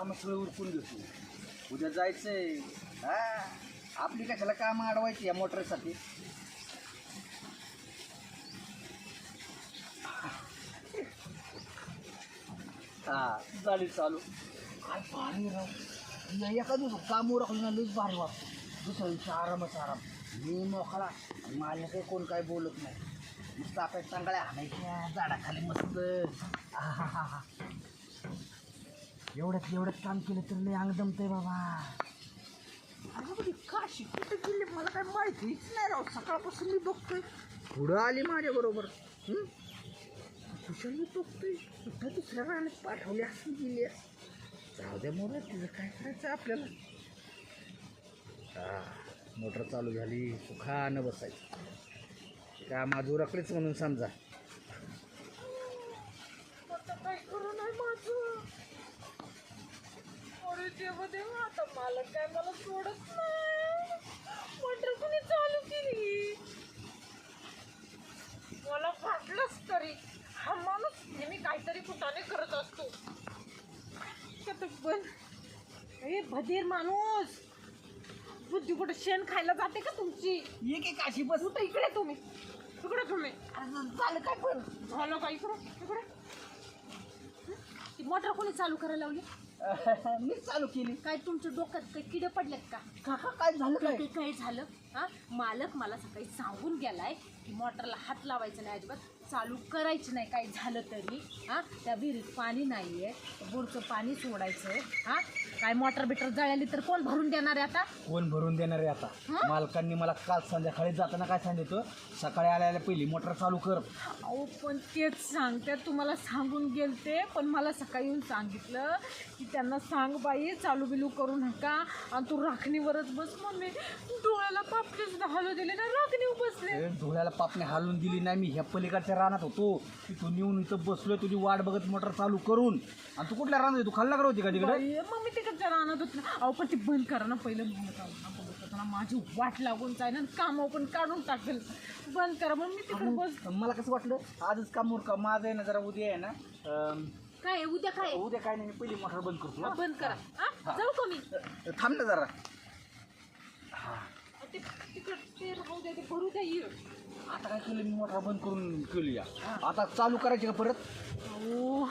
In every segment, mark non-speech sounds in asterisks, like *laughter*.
कामं काम सगळं उरकून घेतो उद्या जायचंय. हा आपली कशाला कामं अडवायची या मोटरसाठी? हां झाली चालू. काय भारी राव? एका दिवस काम उरकलं ना लईच भारी वाटतं. दुसऱ्या दिवशी आरामच आराम. मी मोकळा माझ्या काही कोण काय बोलत नाही. नुसतं आपल्या चांगल्या आणायच्या झाडाखाली मस्त. हा हा हा हा. एवढ्यात एवढ्यात काम केलं तर लय अंग दमतंय बाबा. अरे बघ काशी कुठे गेली? मला काय माहितीच नाही राव. सकाळपासून मी बघतोय. पुढं आली माझ्या बरोबर. कुठं मी बघतोय. कुठं दुसऱ्या रानात पाठवली असं गेली जाऊ द्या मोर तिचं काय करायचं आपल्याला? हा, मोटर चालू झाली सुखानं बसायचं. का माझं रकडेच म्हणून समजा. काय करू नाही माझं देवा देवा आता मला काय मला सोडत नाही. मोटर कुणी चालू केली? मला वाटलंच तरी. हा माणूस नेहमी काहीतरी कुठाने करत असतो. पण ए भदीर माणूस. बुद्धी कुठे शेण खायला जाते का तुमची? ये की काशी बस. कुठं इकडे तुम्ही. इकडे तुम्ही. झालं काय पण? झालं का इकडं? इकडे? हं? ती मोटर कोणी चालू करायला लावली? मी चालू केली. काय तुमच्या डोक्यात काही किडे पडलेत का? काका काय झालं काय? काही काही झालं? हा? मालक मला सकाळी सांगून गेलाय की मोटरला हात लावायचं नाही अजिबात चालू करायचं नाही काही झालं तरी. हा? त्या विहिरीत पाणी नाहीये बोरचं पाणी सोडायचं हा? काय मोटर बिटर जळाली तर कोण भरून देणार आहे आता? कोण भरून देणार आहे आता? मालकांनी मला काल संध्याकाळी जाताना काय सांगितलं सकाळी आल्या आल्या पहिली मोटर चालू कर. अहो पण तेच सांगते तुम्हाला सांगून गेलते पण मला सकाळी येऊन सांगितलं की त्यांना सांग बाई चालू बिलू करू नका. आणि तू राखणीवरच बस मग मी डोळ्याला सुद्धा हलू दिले ना राखणीवर बसले. ए, धुळ्याला पापणे हालून दिली नाही मी ह्या पलीकडच्या रानात होतो. तिथून येऊन इथं बसलोय तुझी वाट बघत मोटर चालू करून. आणि तू कुठल्या रानात? तू खाल्ला होती का तिकडे मग मी तिकडच्या राहणार होत अहो पण ती बंद करा ना पहिलं. म्हणत आहो ना बघत होतो ना माझी वाट लागून जाईल आणि काम पण काढून टाकेल. बंद करा. मग मी तिकडे बस मला कसं वाटलं आजच काम का? माझं आहे ना जरा उद्या आहे ना अं, काय आहे, उद्या काय आहे? उद्या काय नाही मी पहिली मोटर बंद करतो हा? बंद करा. हा जाऊ का मी? थांब ना जरा. ते तिकडे ते राहू द्या ते भरू द्या आता काय केलं मी? मोटर बंद करून केली या. आता चालू करायची का परत? अहो,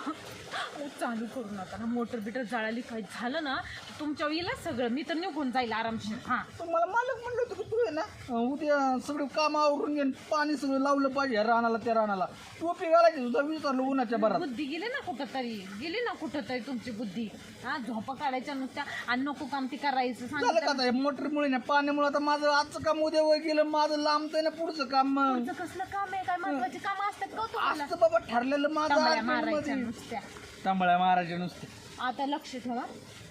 चालू करू नका ना मोटर बिटर जळाली काही झालं ना तर तुमच्या वेळेला सगळं. मी तर निघून जाईल आरामशीर. हां. पण मला मालक म्हणलं होतं की आहे ना अं, उद्या सगळं काम आवरून घे पाणी सगळं लावलं पाहिजे या रानाला त्या रानाला. टोपी घालायची सुद्धा विचारलं उन्हाच्या बरात बुद्धी गेली ना कुठं तरी गेली ना कुठं तरी तुमची बुद्धी? हा झोपा काढायच्या नुसत्या आणि नको काम ती करायचं झालं का आता मोटरमुळे ना पाण्यामुळे आता माझं आजचं काम उद्या वय गेलं माझं लांबतंय ना पुढचं काम. मग तुमचं कसलं काम आहे? काय महत्त्वाचे काम असतात का हो तुम्हाला? बाबा ठरलेलं माझं तांबड्या मारायच्या आतमध्ये. नुसत्या. तांबळ्या महाराज नुसते आता लक्ष ठेवा.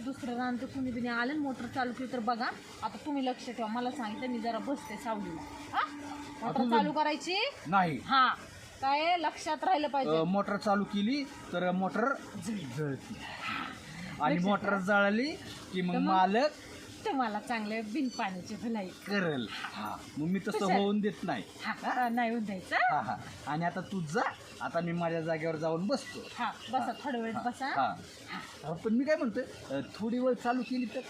दुसरं रान तर कुणी बिनी आलं मोटर चालू केली तर बघा. आता तुम्ही लक्ष ठेवा. मला सांगितलं मी जरा बसते सावलीला. हा? मोटर चालू करायची? नाही. हा. काय लक्षात राहिलं पाहिजे? मोटर चालू केली तर मोटर जळती. आणि मोटर जळाली की मग? मालक तुम्हाला चांगले बिन पाण्याची भलाई. करल. हा मग मी तसं? होऊन देत नाही. हा नाही होऊन द्यायचं? हा हा. आणि आता तू जा आता मी माझ्या जागेवर जाऊन बसतो. हा बसा थोडा वेळ बसा. हा. पण मी काय म्हणतोय अं, थोडी वेळ चालू केली तर?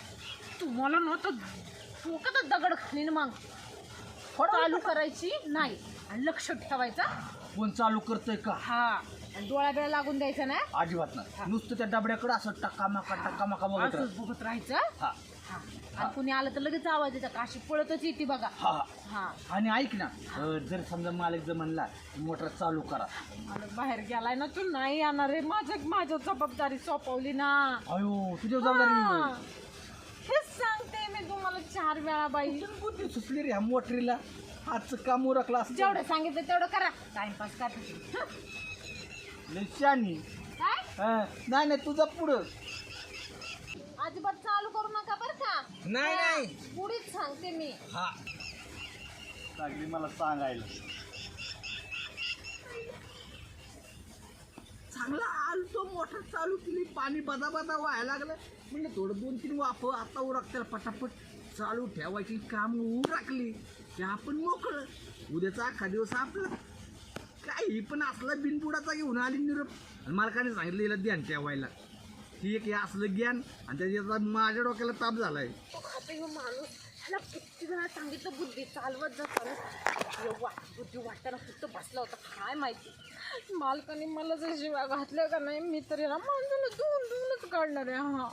तुम्हाला नव्हतं डोक्यात दगड खालीन मग. चालू करायची नाही. आणि लक्ष ठेवायचा. कोण चालू करतोय का? हा. आणि डोळा बिळा लागून द्यायचा ना? अजिबात नाही. नुसतं त्या डबड्याकडे असं टकामाका टकामाका बघत राहा. असंच बघत राहायचं? हा. हा. आणि कुणी आलं तर लगेच आवाज येतात. अशी पळतच येते बघा. हा. हा. आणि ऐक ना अं, जर समजा मालक जर म्हणला मोटर चालू करा. मला बाहेर गेलाय ना तू नाही येणार रे. माझ्या माझ्या जबाबदारी सोपवली ना. अयो तुझ्या जबाबदारी. हेच सांगते मी तुम्हाला चार वेळा बाई. बुद्धी सुचली रे ह्या मोटरीला. आजचं काम उरकलं असं जेवढं सांगितलं तेवढं करा. टाइमपास का शानी काय? हा, नाही नाही तुझा पुढं. अजिबात चालू करू नका बरं का. नाही, नाही. पुढीच सांगते मी. हा. लागली मला सांगायला. चांगला आलतो मोटर चालू केली पाणी बदा बदा व्हायला लागलं. म्हणलं थोडं दोन तीन वाफ आता उरकत्याला पटापट चालू ठेवायची काम उरकली. ते आपण मोकळं. उद्याचा अख्खा दिवस आपला. काही पण असला बिनपुडाचा घेऊन आली निरोप. आणि मालकाने सांगितलं हिला ध्यान ठेवायला. ती एक हे असलं ज्ञान आणि त्याच्यात माझ्या डोक्याला ताप झालाय. तो खाते माणूस. ह्याला किती जण सांगितलं बुद्धी चालवत जा चालू वा बुद्धी वाटताना फक्त बसला होता काय माहिती. मालकाने मला जर शिवा घातल्या का नाही मी तर याला माणसाला धुवून धुवूनच काढणार आहे हा.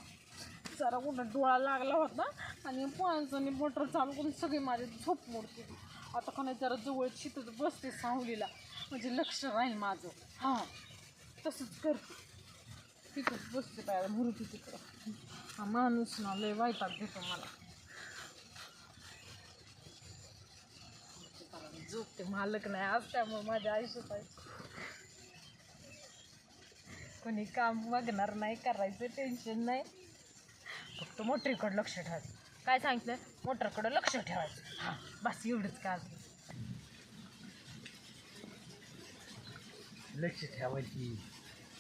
जरा कुठं डोळा लागला होता आणि माणसाने मोटर चालू करून सगळी माझी झोप मोडते आता का नाही जरा जवळ शितच बसते सावलीला. म्हणजे लक्ष राहील माझं. हां. तसंच करते. तिथंच बसते पाहिजे मुरुती तिकडं. हा माणूस ना लय वाईटात घेतो मला. झोपते मालक नाही आज त्यामुळे माझ्या आयुष्यात आहे. कोणी काम बघणार नाही करायचं टेन्शन नाही. फक्त मोटरीकडं लक्ष ठेवायचं काय सांगितलं? मोटरकडं लक्ष ठेवायचं हां बस एवढंच का लक्ष ठेवायची.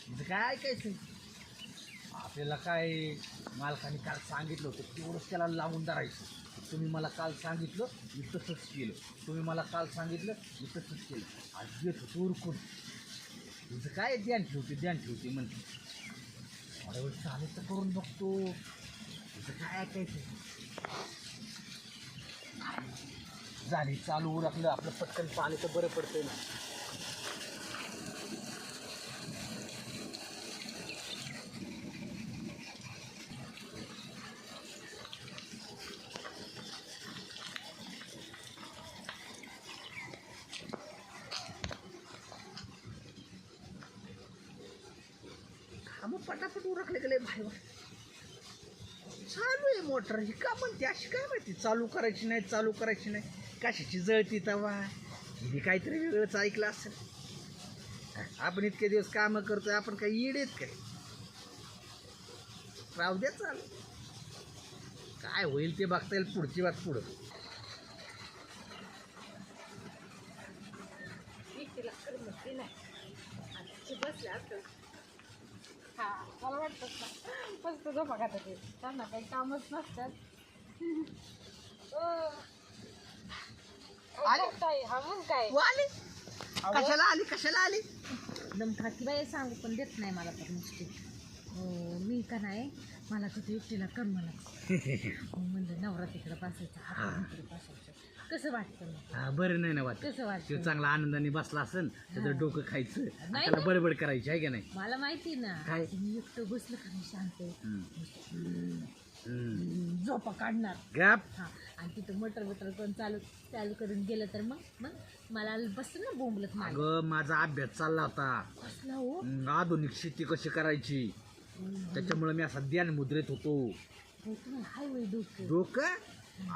म्हणजे काय ऐकायचं? आपल्याला काय मालकाने काल सांगितलं होतं तेवढंच त्याला लावून धरायचं. तुम्ही मला काल सांगितलं मी तसंच केलं. तुम्ही मला काल सांगितलं मी तसंच केलं. आज येत होतो उरकून. तुझं काय ध्यान ठेवते ध्यान ठेवते म्हणते. थोड्या वेळ चालू तर करून बघतो. तुझं काय ऐकायचं? झाली चालू उरकलं. आपलं पटकन पाणी तर बरं पडतं ना. पटापट उरकले गेले बाहेर. चालू आहे मोटर. ही का म्हणते? अशी काय माहिती? चालू करायची नाही चालू करायची नाही. कशाची जळती तवा? हिने काहीतरी वेगळंच ऐकलं असेल. आपण इतके दिवस कामं करतोय आपण काही येडेत काय? राहू द्या चालू. काय होईल ते बघता येईल पुढची बात पुढं. बसल्या हा मला वाटतं ना. मस्त झोपा खातात ते. त्यांना काही कामच नसतात. हा मग काय? तू आली? कशाला आली? कशाला आली? एकदम बाई सांगू पण देत नाही मला तर नुसती. हो मी का नाही मला तिथे एकटीला कर मला *laughs* म्हणलं नवरा तिकडं पासायचं हा. आपण इकडे पासायचं कसं वाटतं मग? हा बरं नाही ना वाटत. कसं तो चांगला आनंदाने बसला असेल त्याचं डोकं खायचं. नाही त्याला. बडबड करायची आहे का नाही? मला माहिती ना. काय? एकटं बसलं का मी शांत? हम्म. हम्म. झोपा काढणार. गप. हा. आणि तिथं मटर बटर कोण चालू चालू करून गेलं तर मग मग मला बसतं ना बोंबलत माग. अगं माझा अभ्यास चालला होता. कसला हो. हम्म, आधुनिक शेती कशी करायची? त्याच्यामुळे मी असा ध्यान मुद्रेत होतो. हो, हाय वय डोकं. डोकं?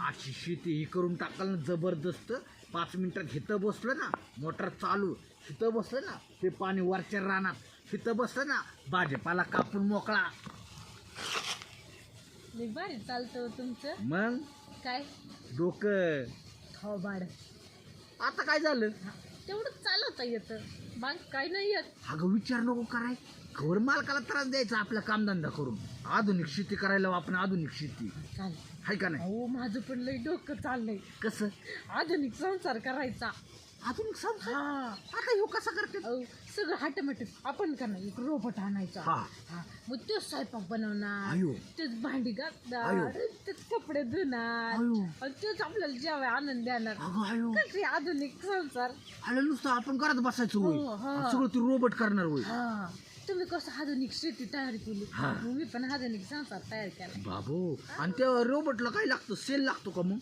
अशी शेती ही करून टाकाल ना जबरदस्त. पाच मिनिटात हिथं बसलं ना मोटर चालू. हिथं बसलं ना ते पाणी वरच्या रानात. हिथं बसलं ना भाजीपाला कापून मोकळा. भारी चालतं हो तुमचं. मग? काय? डोकं. थोबाड आता काय झालं? हा, तेवढं चालवता येतं मग काय नाही येत. अगं विचार नको कराय. खबर मालकाला त्रास द्यायचा आपला कामधंदा करून. आधुनिक शेती करायला आपण आधुनिक शेती. चालेल. हाय का नाही? अहो माझं पण लय डोकं चाललंय. कसं? आधुनिक संसार करायचा. आधुनिक संसार? हा. आता ह्यो कसा करते अहो. सगळं हाटमॅटिक आपण का नाही? एक रोबोट आणायचा. हा. हा. मग तो स्वयंपाक बनवणार. तेच भांडी अयो. घासणार तेच कपडे धुणार. आणि तेच आपल्याला जेवाय आनंद देणार. अगं आयो. कशी आधुनिक संसार? आलं नुसतं आपण घरात बसायचं होय. हो, हा. आणि सगळं ती रोबोट करणार होय. हा. तुम्ही कसं आधुनिक शेती तयार केली? हा. मग मी पण आधुनिक संसार तयार केला. बाबू. आणि त्या रोबोटला काय लागतं? सेल लागतो का मग?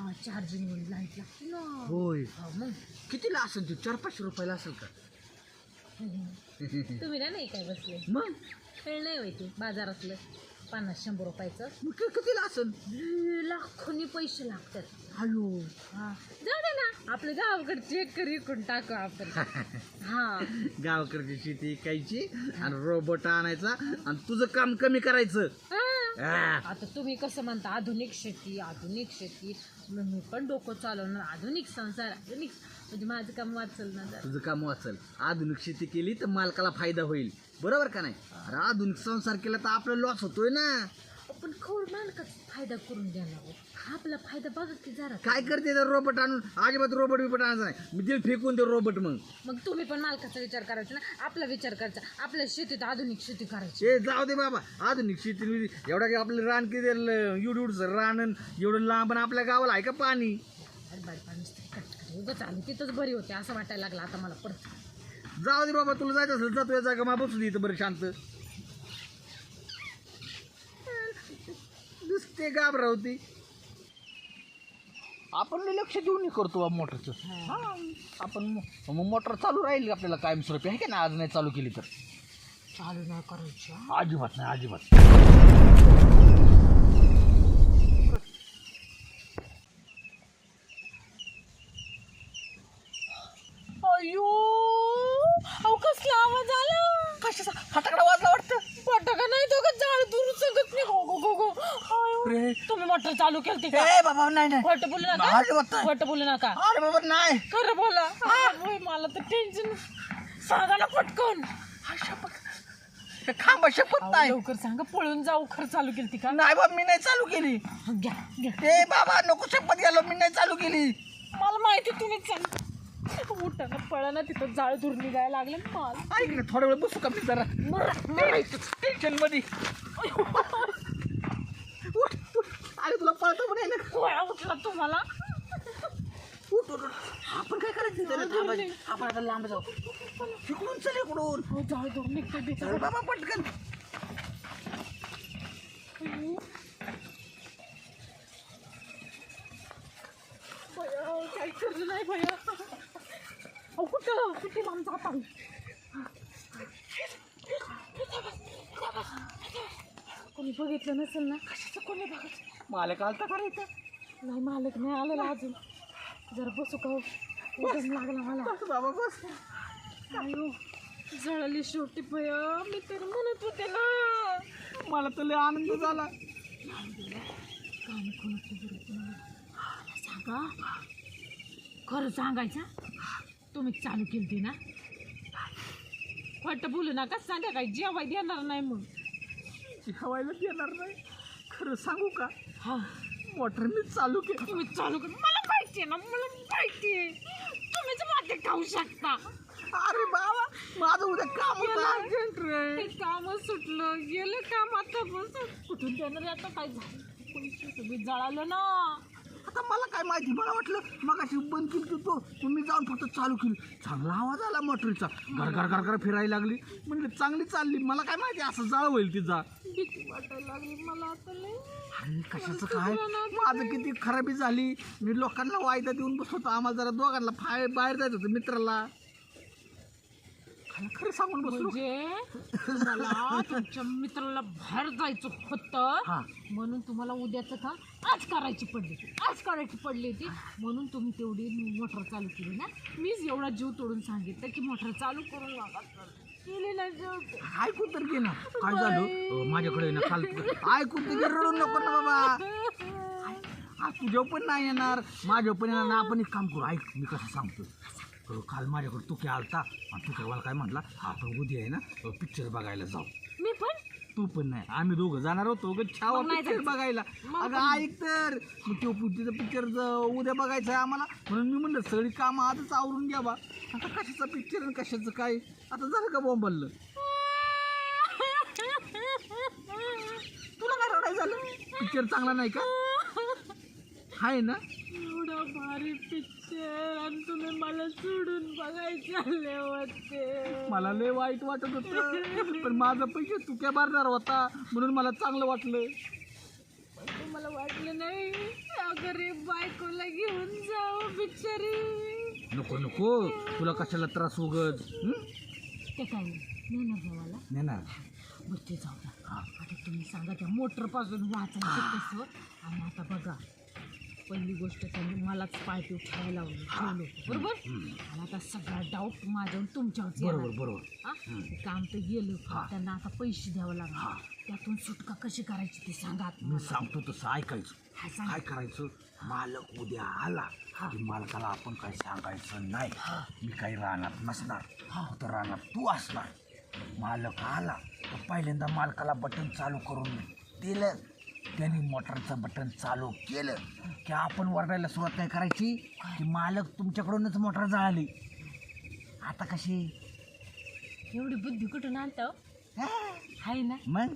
हा चार्जिंग लाइट लागते ना. होय. हा, मग. कितीला असेल ते? चार पाचशे रुपयाला असेल का? तुम्ही ना नाही काय बसले? मग? खेळ नाही माहिती बाजारातलं. पन्नास शंभर रुपयाचं. मग कि- कितीला असेल? लाखोनी पैसे लागतात. आयो हा. जाऊ दे ना आपल्या गावाकडे चेक कर इकडून टाकू आपण. *laughs* हा. गावाकडची शेती इकायची आणि रोबोट आणायचा आणि तुझं काम कमी करायचं. हा. आता तुम्ही कसं म्हणता आधुनिक शेती आधुनिक शेती. मग मी पण डोकं चालवणार. आधुनिक संसार आधुनिक. म्हणजे माझं काम वाचल ना जरा. तुझं काम वाचल. आधुनिक शेती केली तर मालकाला फायदा होईल. बरोबर का नाही? अरे आधुनिक संसार केला तर आपला लॉस होतोय ना. पण खवळ मालकाचा फायदा करून देणार हो. हा आपला फायदा बघा की जरा काय करते तर रोबोट आणून? अजिबात रोबोट बिबट आणायचं नाही. मी दिल फेकून ते रोबोट मग. मग तुम्ही पण मालकाचा विचार करायचा ना? आपला विचार करायचा. आपल्या शेतीत आधुनिक शेती करायची. जाऊ दे बाबा. आधुनिक शेती. एवढा की आपलं रान किती एवढं रान अन एवढं लांब आणि आपल्या गावाला आहे का पाणी? उगच आली तिथंच बरी होते असं वाटायला लागलं. आता मला परत जाऊ दे बाबा तुला जायचं असेल जातो या जागा मा बसू दे इथं बरं शांत. दिसते घाबरावती. आपण लय लक्ष देऊन हे करतो मोटरचं. हा. आपण मो- मग मोटर चालू राहील आपल्याला कायमस्वरूपी? आहे का ना आज नाही चालू केली तर. चालू नाही करायची अजिबात नाही अजिबात. अयो अहो कसला आवाज आला? कशाचा? फटाकडा वाजला वाटतं पटाका नाही तो का झाड दूर सगत नाही. गो गो गो गो अयो, अरे. तुम्ही मोटर चालू केलती का? ए बाबा नाही नाही. खोटं बोलू नका. अजिबात नाही खोटं बोलू नका. अरे बाबा नाही. खरं बोला. होय, मला तर टेन्शन सांगा ना पटकन. हे खांबा शपथ अहो, नाही. लवकर सांगा. पळून जाऊ खरं चालू केलती का? नाही बाबा मी नाही चालू केली. घ्या घ्या. ए बाबा नको शपथ गेलो मी नाही चालू केली. मला माहिती तुम्हीच सांग. उठाना पळाना तिथं जाळ दूर निघायला लागले मला. ऐक ना थोडा वेळ बसू का मी जरा? टेन्शनमध्ये. उठ, उठ. अरे तुला पळतो पण आहे ना. गोळा उठला तुम्हाला. उठ, उठ, उठ. आपण काय करायचं जरा थांबायचं. आपण आता लांब जाऊ. तिकडून चल इकडून. हो जाळ दूर निघते चल बिचारा. बाबा पटकन. भैया, काही खरं नाही भैया. अहो कुठं? कुठे लांब जात आहे? कोणी बघितलं नसेल ना? कशाचं कोणी बघत? मालक आलता करायचं नाही मालक नाही आलेला अजून. जरा बसू का हो? उगाच लागला मला. बाबा बस. अयो जळाली शेवटी भया. मी तर म्हणत होते ना. मला तर लय आनंद झाला. सांगा. खरं सांगायचं? तुम्ही चालू केली ना? खोटं बोलू नका संध्याकाळी जेवाय देणार नाही मग हवायला देणार नाही? खरं सांगू का? हा. मोटर मी चालू केली. तुम्ही चालू कर. मला माहिती ना मला माहिती आहे तुम्हीच मागे खाऊ शकता. अरे बाबा माझं उद्या काम होतं गेलं. अर्जंट रे. ते काम सुटलं. गेलं काम आता बस. कुठून देणार आहे आता? काय झालं? पैसे सगळे जळालं ना. आता मला काय माहिती मला वाटलं मग अशी बंद केली तो तुम्ही जाऊन फक्त चालू केली. चांगला आवाज आला मोटरीचा. गरगर गरगर फिरायला लागली. म्हणजे चांगली चालली. मला काय माहिती असं जाळ होईल तिचा. भीती वाटायला लागली मला आता लय. अरे कशाचं काय? माझं किती खराबी झाली. मी लोकांना वायदा देऊन बसवतो आम्हाला जरा दोघांना फाय बाहेर जायचं होतं मित्राला. खरं सांगून बसलो. म्हणजे मला तुमच्या मित्राला बाहेर जायचं होतं. म्हणून तुम्हाला उद्याचं काम आज करायची पडली आज करायची पडली होती. म्हणून तुम्ही तेवढी मोटर चालू केली ना. मीच एवढा जीव तोडून सांगितलं की मोटर चालू करून केली नाही. ऐकून तर घे ना. काय झालं? अं, माझ्याकडे ना काल ऐकून तर घे रडू नको ना बाबा. *laughs* आज तुझ्या पण नाही येणार. माझ्या पण येणार ना. आपण एक काम करू. ऐक मी कसं सांगतो काल माझ्याकडे तुके आलता? आणि तुके मला काय म्हटला? आपण उद्या आहे ना पिक्चर बघायला जाऊ. मी पण? तू पण नाही. आम्ही दोघं जाणार होतो ग छावा पिक्चर. बघायला. अगं ऐक तर. मग तो तिथं पिक्चर उद्या बघायचं आहे आम्हाला. म्हणून मी म्हणलं सगळी कामं आजच आवरून घ्यावा आता कशाचा पिक्चर आणि कशाचं काय? आता झालं का बोंबललं? *laughs* तुला काय रडाय झालं? पिक्चर चांगला नाही का? आहे ना? एवढा भारी पिक्चर आणि तुम्ही मला सोडून बघायचे आले होते. मला लय वाईट वाटत होतं. पण माझा पैसे तुक्या भरणार होता म्हणून मला चांगलं वाटलं. मला वाटलं नाही गरीब बायकोला घेऊन जाऊ बिचारी. नको नको. तुला कशाला त्रास उगत ते काय नेणार भावाला नेणार बरं ते जाऊ द्या. आता तुम्ही सांगा त्या मोटरपासून वाचायचं कसं? आणि आता बघा पहिली गोष्ट त्यांनी मलाच पाय ठेवायला लावलं. ठेवलं होतं, बरोबर? आणि आता सगळा डाऊट माझ्यावर तुमच्यावरच येणार. बरोबर बरोबर. हा? काम तर गेलं. त्यांना आता पैसे द्यावं. लागणार त्यातून सुटका कशी करायची ते सांगा आता मी मला. सांगतो तसं ऐकायचं. सांगा. काय करायचं? मालक उद्या आला की मालकाला आपण काय सांगायचं नाही. मी काही राहणार नसणार. फक्त राहणार तू असणार. मालक आला तर पहिल्यांदा मालकाला बटन चालू करून दिलं. त्यांनी मोटरचं बटन चालू केलं की आपण वरडायला सुरुवात काय करायची? की मालक तुमच्याकडूनच मोटर जळाली. आता कशी? एवढी बुद्धी कुठून आणतो आहे ना. मग?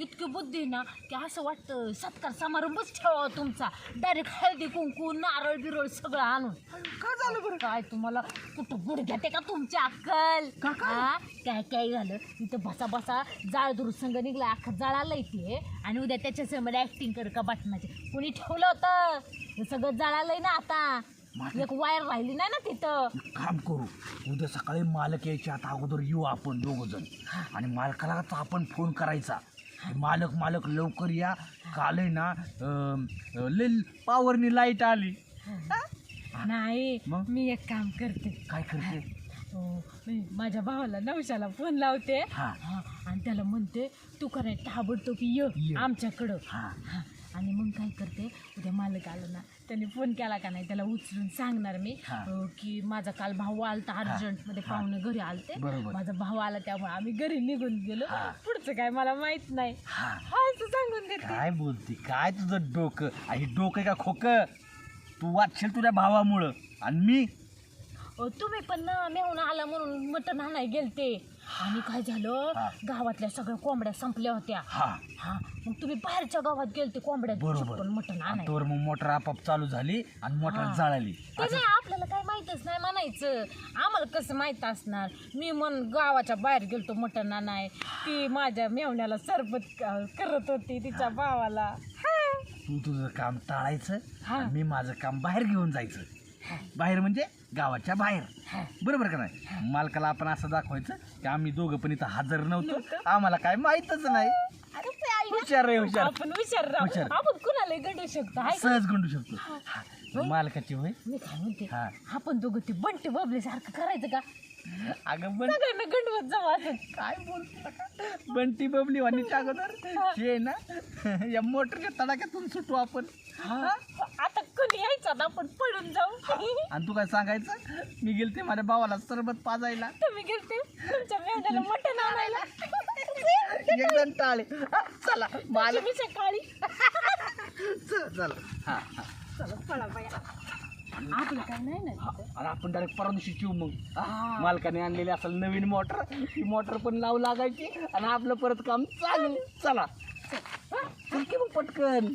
इतकी बुद्धी ना की असं वाटतं सत्कार समारंभच ठेवा तुमचा. डायरेक्ट हळदी कुंकू नारळ बिरळ सगळं आणून. काय झालं बरं? काय तुम्हाला कुठं गुडघ्यात आहे का तुमची अक्कल? हा काय काय झालं? इथं बसा बसा जाळ दूर संघ निघला अख्खा जळाला इथे. आणि उद्या त्याच्यासमोर ऍक्टिंग कर का बटनाचे. कुणी ठेवलं होतं? हे सगळं जळालंय ना आता. माझं- एक वायर राहिली नाही ना तिथं. एक काम करू. उद्या सकाळी मालक यायच्या आता अगोदर येऊ आपण दोघ जण आणि मालकाला आपण फोन करायचा. मालक मालक लवकर या. काल आहे ना अं, लय पावरनी लाइट आली. नाही मग? मी एक काम करते. काय करते? हो, मी माझ्या भावाला नवशाला फोन लावते. हा. हा, आणि त्याला म्हणते तू कराय ताबडतोब ये ये. आमच्याकडं. हा. हा, आणि मग काय करते? उद्या मालक आलं ना त्याने फोन केला का नाही त्याला उचलून सांगणार मी हा. अं, की माझा काल भाऊ आलता अर्जंटमध्ये हा. पाहुणे घरी आलते. बरोबर. माझा भाऊ आला त्यामुळे आम्ही घरी निघून गेलो. हा. पुढचं काय मला माहीत नाही. हा. हा असं सांगून देते. काय बोलते? काय तुझं डोकं? आई डोकं का खोक? तू वाचशील तुझ्या भावामुळं. आणि मी? अहो, तुम्ही पण ना मेहून आला म्हणून मटण आणाय गेलते. आणि काय झालं? हा. गावातल्या सगळ्या कोंबड्या संपल्या होत्या. हा. हा. मग तुम्ही बाहेरच्या गावात गेलते कोंबड्या. बरोबर. चिपकून मटण आणि तोवर मग मोटर आपाप चालू झाली आणि मोटर हा. जळाली. ते नाही आपल्याला काय माहितच नाही म्हणायचं. आम्हाला कसं माहीत असणार? मी मन गावाच्या बाहेर गेलतो मटण आणाय. ती माझ्या मेवण्याला सरबत अं, करत होती तिच्या भावाला. हा. तू तुझं काम टाळायचं हा. आणि मी माझं काम बाहेर घेऊन जायचं. बाहेर म्हणजे गावाच्या बाहेर. हा. बरोबर का नाही? मालकाला आपण असं दाखवायचं की आम्ही दोघं पण इथं हजर नव्हतो. आम्हाला काय माहितच नाही. अरे ते आई ना. हुशार. हुशार आपण विचार. आपण कुणाला गंडू शकतो? हाय का? सहज गंडू शकतो. हा. मालकाची होय? मी काय म्हणते? हा. आपण दोघं ते बंटी बबले सारखं करायचं का? अगं पण सगळ्यांना गंडवत जाऊ असं काय बोलतो? बंटी बबली वाणी अगोदर शे ना *laughs* या मोटरच्या तडाख्यातून सुटू आपण. हा. आता कोणी यायचं ना आपण पडून जाऊ. आणि तू काय सांगायचं? मी गेलते माझ्या भावाला सरबत पाजायला. तुम्ही गेलते? तुमच्या मटण आणायला. एकदम टाळे. हा, चला मालक तुम्ही सकाळी चला हा हा. चला पळा बाया. आपलं काय नाही ना तिथं. आणि आपण डायरेक्ट परवा दिवशी मग. हा? हा. मालकाने आणलेली असेल नवीन मोटर. ती मोटर पण लावू लागायची आणि आपलं परत काम चालू. चला. चल की मग पटकन.